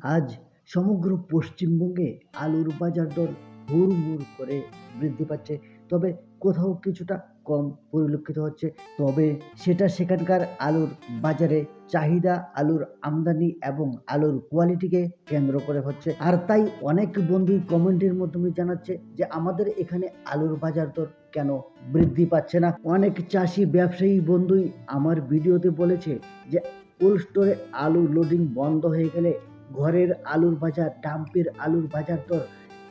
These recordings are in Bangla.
আজ সমগ্র পশ্চিমবঙ্গে আলুর বাজার দর হুড়মুড় করে বৃদ্ধি পাচ্ছে। তবে কোথাও কিছুটা কম পরিলক্ষিত হচ্ছে। তবে সেটা সেখানকার আলুর বাজারে চাহিদা, আলুর আমদানি এবং আলুর কোয়ালিটিকে কেন্দ্র করে হচ্ছে। আর তাই অনেক বন্ধুই কমেন্টের মাধ্যমে জানাচ্ছে যে, আমাদের এখানে আলুর বাজার দর কেন বৃদ্ধি পাচ্ছে না? অনেক চাষি, ব্যবসায়ী বন্ধুই আমার ভিডিওতে বলেছে যে, কোল্ড স্টোরে আলু লোডিং বন্ধ হয়ে গেলে ঘরের আলুর বাজার, ডাম্পের আলুর বাজার দর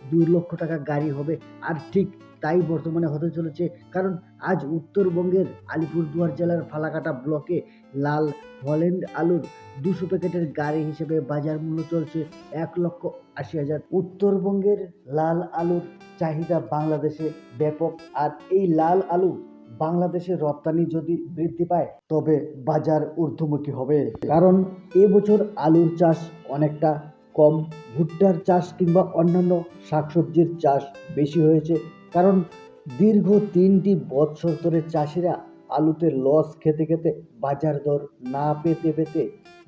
দু লক্ষ টাকা গাড়ি হবে। আর ঠিক তাই বর্তমানে হতে চলেছে, কারণ আজ উত্তরবঙ্গের আলিপুরদুয়ার জেলার ফালাকাটা ব্লকে লাল হল্যান্ড আলুর দুশো প্যাকেটের গাড়ি হিসেবে বাজার মূল্য চলছে এক লক্ষ আশি হাজার। উত্তরবঙ্গের লাল আলুর চাহিদা বাংলাদেশে ব্যাপক, আর এই লাল আলু বাংলাদেশে রপ্তানি যদি বৃদ্ধি পায়, তবে বাজার ঊর্ধ্বমুখী হবে। কারণ এবছর আলুর চাষ অনেকটা কম, ভুট্টার চাষ কিংবা অন্যান্য শাকসবজির চাষ বেশি হয়েছে। কারণ দীর্ঘ তিনটি বছর ধরে চাষিরা আলুতে লস খেতে খেতে বাজার দর না পেতে পেতে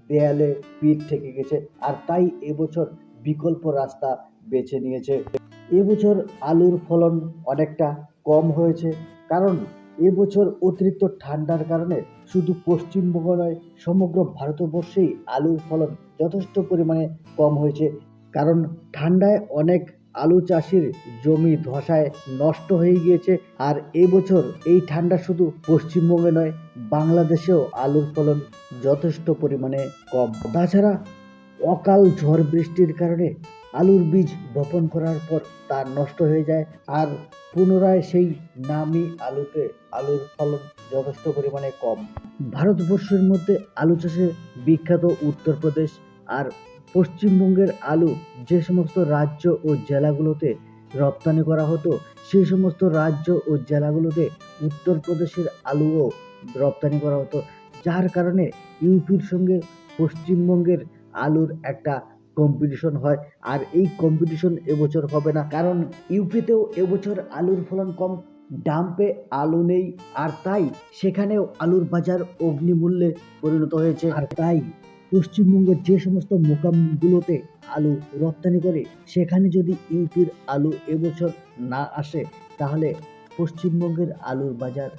দেয়ালে পিঠ থেকে গেছে আর তাই এবছর বিকল্প রাস্তা বেছে নিয়েছে। এবছর আলুর ফলন অনেকটা কম হয়েছে, কারণ এবছর অতিরিক্ত ঠান্ডার কারণে শুধু পশ্চিমবঙ্গ নয়, সমগ্র ভারতবর্ষেই আলুর ফলন যথেষ্ট পরিমাণে কম হয়েছে। কারণ ঠান্ডায় অনেক আলু চাষির জমি ধসায় নষ্ট হয়ে গিয়েছে। আর এবছর এই ঠান্ডা শুধু পশ্চিমবঙ্গে নয়, বাংলাদেশেও আলুর ফলন যথেষ্ট পরিমাণে কম। তাছাড়া অকাল ঝড় বৃষ্টির কারণে আলুর বীজ বপন করার পর তা নষ্ট হয়ে যায় আর পুনরায় সেই নামি আলুতে আলুর ফলন যথেষ্ট পরিমাণে কম। ভারতবর্ষের মধ্যে আলু চাষে বিখ্যাত উত্তরপ্রদেশ আর পশ্চিমবঙ্গের আলু যে সমস্ত রাজ্য ও জেলাগুলোতে রপ্তানি করা হতো, সেই সমস্ত রাজ্য ও জেলাগুলোতে উত্তরপ্রদেশের আলুও রপ্তানি করা হতো। যার কারণে ইউপির সঙ্গে পশ্চিমবঙ্গের আলুর একটা কম্পিটিশন হয়, আর এই কম্পিটিশন এবছর হবে না। কারণ ইউপিতেও এবছর আলুর ফলন কম, ডাম্পে আলু নেই, আর তাই সেখানেও আলুর বাজার অগ্নিমূল্যে পরিণত হয়েছে। আর তাই পশ্চিমবঙ্গের যে সমস্ত মোকামগুলোতে আলু রপ্তানি করে, সেখানে যদি ইউপির আলু এবছর না আসে, তাহলে পশ্চিমবঙ্গের আলুর বাজার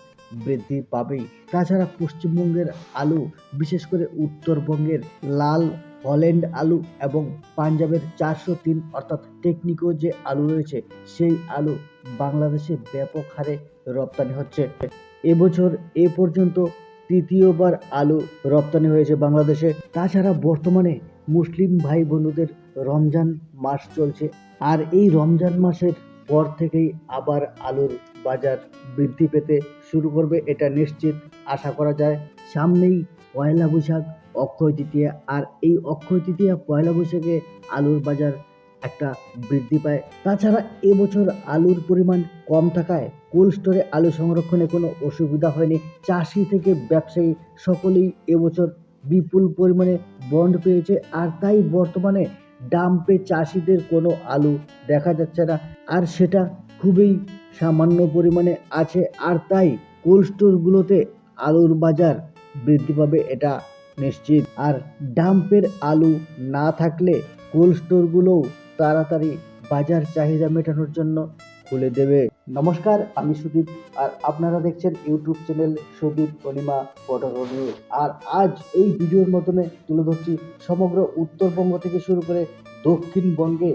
বৃদ্ধি পাবেই। তাছাড়া পশ্চিমবঙ্গের আলু, বিশেষ করে উত্তরবঙ্গের লাল হল্যান্ড আলু এবং পাঞ্জাবের চারশো তিন অর্থাৎ টেকনিকো যে আলু রয়েছে, সেই আলু বাংলাদেশে ব্যাপক হারে রপ্তানি হচ্ছে। এবছর এ পর্যন্ত তৃতীয়বার আলু রপ্তানি হয়েছে বাংলাদেশে। তাছাড়া বর্তমানে মুসলিম ভাই বন্ধুদের রমজান মাস চলছে। আর এই রমজান মাসের পর থেকেই আবার আলুর বাজার বৃদ্ধি পেতে শুরু করবে, এটা নিশ্চিত। আশা করা যায়, সামনেই পয়লা বৈশাখ অক্ষয় তৃতীয়া। আর এই অক্ষয় তৃতীয়া পয়লা বৈশাখে আলুর বাজার একটা বৃদ্ধি পায়। তাছাড়া এবছর আলুর পরিমাণ কম থাকায় কোল্ড স্টোরে আলু সংরক্ষণে কোনো অসুবিধা হয়নি। চাষি থেকে ব্যবসায়ী সকলেই এবছর বিপুল পরিমাণে বন্ড পেয়েছে। আর তাই বর্তমানে ডাম্পে চাষিদের কোনো আলু দেখা যাচ্ছে না। আর সেটা খুবই সামান্য পরিমাণে আছে। আর তাই কোল্ড স্টোরগুলোতে আলুর বাজার বৃদ্ধি পাবে, এটা নিশ্চিত। আর ডাম্পের আলু না থাকলে কোল্ড স্টোরগুলোও তাড়াতাড়ি বাজার চাহিদা মেটানোর জন্য খুলে দেবে। নমস্কার, আমি সুদীপ, আর আপনারা দেখছেন ইউটিউব চ্যানেল সুদীপ অনিমা পটর আর আজ এই ভিডিওর মাধ্যমে তুলে ধরছি সমগ্র উত্তরবঙ্গ থেকে শুরু করে দক্ষিণবঙ্গে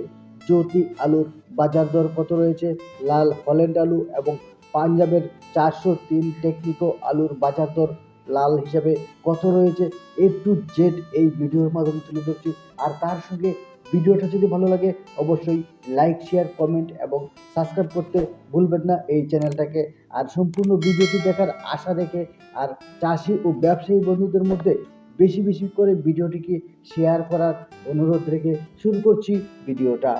জ্যোতি আলুর বাজার দর কত রয়েছে, লাল হল্যান্ড আলু এবং পাঞ্জাবের চারশো তিন টেকনিকো আলুর বাজার দর লাল হিসাবে কত রয়েছে এ টু জেড এই ভিডিওর মাধ্যমে তুলে ধরছি। আর তার সঙ্গে ভিডিওটা যদি ভালো লাগে, অবশ্যই লাইক শেয়ার কমেন্ট এবং সাবস্ক্রাইব করতে ভুলবেন না এই চ্যানেলটাকে। আর সম্পূর্ণ ভিডিওটি দেখার আশা রেখে আর চাষি ও ব্যবসায়ী বন্ধুদের মধ্যে বেশি বেশি করে ভিডিওটিকে শেয়ার করার অনুরোধ রেখে শুরু করছি ভিডিওটা।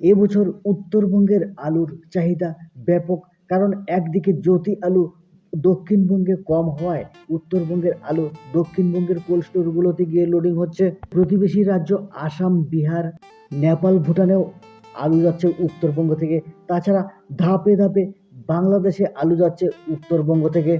এবছর উত্তরবঙ্গের আলুর চাহিদা ব্যাপক কারণ একদিকে জ্যোতি আলু দক্ষিণবঙ্গে কম হওয়ায় উত্তরবঙ্গের আলু দক্ষিণবঙ্গের কোল্ড স্টোরগুলোতে গিয়ে লোডিং হচ্ছে। প্রতিবেশী রাজ্য আসাম, বিহার, নেপাল, ভুটানেও আলু যাচ্ছে উত্তরবঙ্গ থেকে। তাছাড়া ধাপে ধাপে বাংলাদেশে আলু যাচ্ছে উত্তরবঙ্গ থেকে।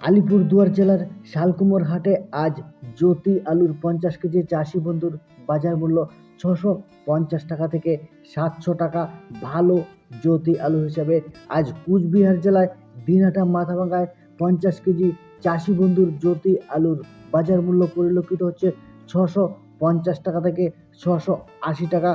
আলিপুরদুয়ার জেলার শালকুমোর হাটে আজ জ্যোতি আলুর পঞ্চাশ কেজি চাষি বন্ধুর বাজার মূল্য ছশো পঞ্চাশ টাকা থেকে সাতশো টাকা। ভালো জ্যোতি আলু হিসাবে আজ কুচবিহার জেলায় দিনহাটা মাথাভাঙ্গায় পঞ্চাশ কেজি চাষি বন্ধুর জ্যোতি আলুর বাজার মূল্য পরিলক্ষিত হচ্ছে ছশো পঞ্চাশ টাকা থেকে ছশো আশি টাকা।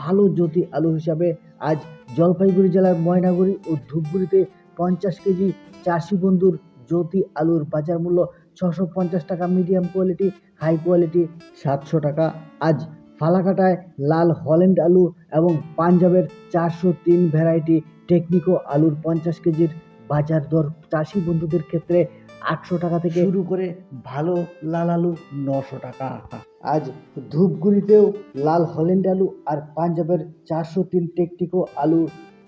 ভালো জ্যোতি আলু হিসাবে আজ জলপাইগুড়ি জেলার ময়নাগুড়ি ও ধূপগুড়িতে পঞ্চাশ কেজি চাষি বন্ধুর জ্যোতি আলুর বাজার মূল্য ছশো পঞ্চাশ টাকা। মিডিয়াম কোয়ালিটি, হাই কোয়ালিটি সাতশো টাকা। আজ ফালাকাটায় লাল হল্যান্ড আলু এবং পাঞ্জাবের চারশো তিন ভ্যারাইটি টেকনিকো আলুর পঞ্চাশ কেজির বাজার দর চাষি বন্ধুদের ক্ষেত্রে আটশো টাকা থেকে শুরু করে ভালো লাল আলু নশো টাকা। আজ ধূপগুড়িতেও লাল হল্যান্ড আলু আর পাঞ্জাবের চারশো তিন টেকটিকো আলু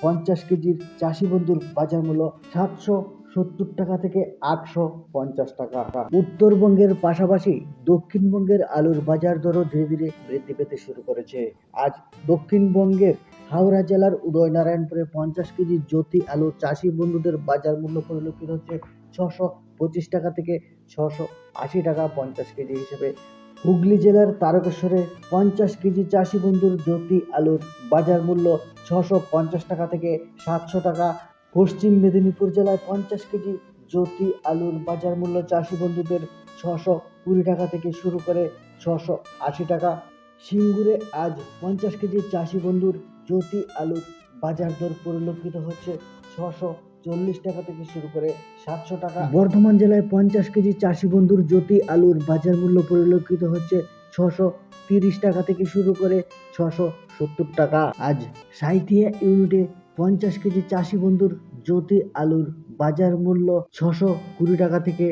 পঞ্চাশ কেজির চাষি বন্ধুর বাজার মূল্য সাতশো সত্তর টাকা থেকে আটশো পঞ্চাশ টাকা উত্তরবঙ্গের পাশাপাশি দক্ষিণবঙ্গের আলুর বাজার দরও ধীরে ধীরে বৃদ্ধি পেতে শুরু করেছে। আজ দক্ষিণবঙ্গের হাওড়া জেলার উদয়নারায়ণপুরে পঞ্চাশ কেজি জ্যোতি আলু চাষি বন্ধুদের বাজার মূল্য পরিলক্ষিত হচ্ছে ছশো পঁচিশ টাকা থেকে ছশো আশি টাকা পঞ্চাশ কেজি হিসেবে। হুগলি জেলার তারকেশ্বরে পঞ্চাশ কেজি চাষি বন্ধুর জ্যোতি আলুর বাজার মূল্য ছশো পঞ্চাশ টাকা থেকে সাতশো টাকা পশ্চিম মেদিনীপুর জেলায় পঞ্চাশ কেজি জ্যোতি আলুর বাজার মূল্য চাষি বন্ধুদের ছশো কুড়ি টাকা থেকে শুরু করে ছশো আশি টাকা। সিঙ্গুরে আজ পঞ্চাশ কেজি চাষি বন্ধুর জ্যোতি আলুর বাজার দর পরিলক্ষিত হচ্ছে ছশো চল্লিশ টাকা থেকে শুরু করে সাতশো টাকা। বর্ধমান জেলায় পঞ্চাশ কেজি চাষি বন্ধুর জ্যোতি আলুর বাজার মূল্য পরিলক্ষিত হচ্ছে ছশো তিরিশ টাকা থেকে শুরু করে ছশো সত্তর টাকা। আজ সাঁইথিয়া ইউনিটে পঞ্চাশ কেজি চাষি বন্ধুর জ্যোতি আলুর বাজার মূল্য ছশো কুড়ি টাকা থেকে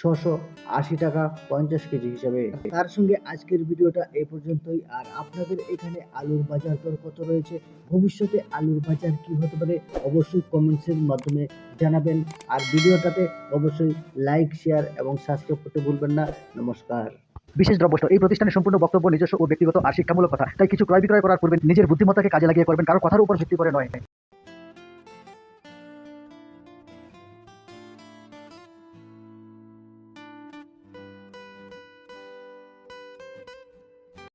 ছশো আশি টাকা পঞ্চাশ কেজি হিসাবে। তার সঙ্গে আজকের ভিডিওটা এই পর্যন্তই। আর আপনাদের এখানে আলুর বাজার দর কত রয়েছে? ভবিষ্যতে আলুর বাজার কি হতে পারে? অবশ্যই কমেন্টসের মাধ্যমে জানাবেন। আর ভিডিওটাতে অবশ্যই লাইক, শেয়ার এবং সাবস্ক্রাইব করতে ভুলবেন না। নমস্কার। বিশেষ দ্রব্য এই প্রতিষ্ঠানের সম্পূর্ণ বক্তব্য, নিজস্ব ও ব্যক্তিগত আর শিক্ষামূলক কথা। তাই কিছু ক্রয় বিক্রয় করার পূর্বে নিজের বুদ্ধিমত্তাকে কাজে লাগিয়ে করবেন। কারও কথার উপর ভিত্তি করে নয়।